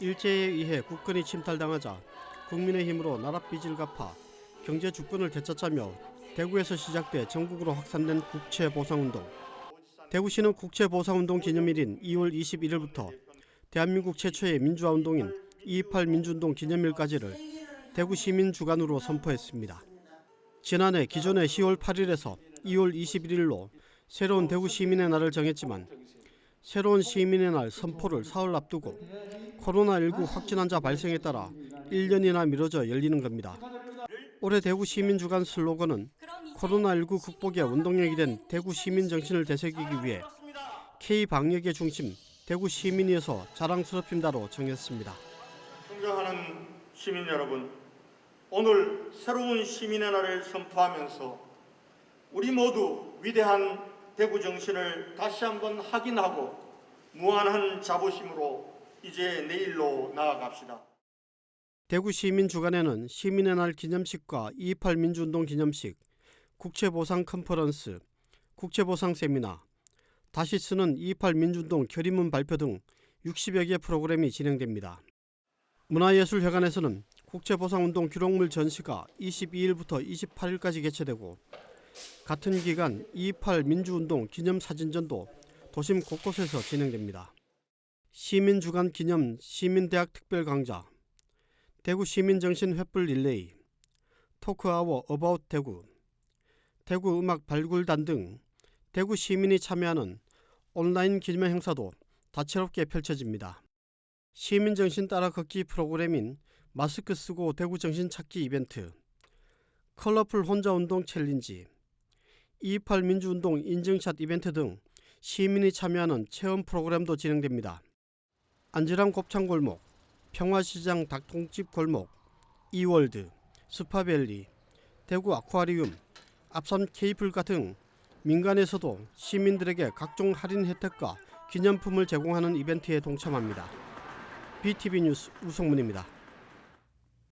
일제에 의해 국권이 침탈당하자 국민의힘으로 나라 빚을 갚아 경제 주권을 되찾자며 대구에서 시작돼 전국으로 확산된 국채보상운동. 대구시는 국채보상운동 기념일인 2월 21일부터 대한민국 최초의 민주화운동인 228 민주운동 기념일까지를 대구 시민 주간으로 선포했습니다. 지난해 기존의 10월 8일에서 2월 21일로 새로운 대구 시민의 날을 정했지만 새로운 시민의 날 선포를 사흘 앞두고 코로나19 확진 환자 발생에 따라 1년이나 미뤄져 열리는 겁니다. 올해 대구 시민 주간 슬로건은 코로나19 극복의 원동력이 된 대구 시민 정신을 되새기기 위해 K 방역의 중심 대구 시민이어서 자랑스럽습니다로 정했습니다. 존경하는 시민 여러분, 오늘 새로운 시민의 날을 선포하면서 우리 모두 위대한 대구 정신을 다시 한번 확인하고 무한한 자부심으로 이제 내일로 나아갑시다. 대구 시민 주간에는 시민의 날 기념식과 228 민주운동 기념식, 국채보상 컨퍼런스, 국채보상 세미나, 다시 쓰는 228 민주운동 결의문 발표 등 60여 개 프로그램이 진행됩니다. 문화예술회관에서는 국채보상운동 기록물 전시가 22일부터 28일까지 개최되고 같은 기간 228 민주운동 기념사진전도 도심 곳곳에서 진행됩니다. 시민주간 기념 시민대학 특별강좌, 대구 시민정신 횃불 릴레이, 토크아워 어바웃 대구, 대구 음악 발굴단 등 대구 시민이 참여하는 온라인 기념 행사도 다채롭게 펼쳐집니다. 시민정신 따라 걷기 프로그램인 마스크 쓰고 대구 정신 찾기 이벤트, 컬러풀 혼자 운동 챌린지, 228 민주운동 인증샷 이벤트 등 시민이 참여하는 체험 프로그램도 진행됩니다. 안지랑 곱창골목, 평화시장 닭통집 골목, 이월드, 스파밸리, 대구 아쿠아리움, 앞산 케이플카 등 민간에서도 시민들에게 각종 할인 혜택과 기념품을 제공하는 이벤트에 동참합니다. BTV 뉴스 우성문입니다.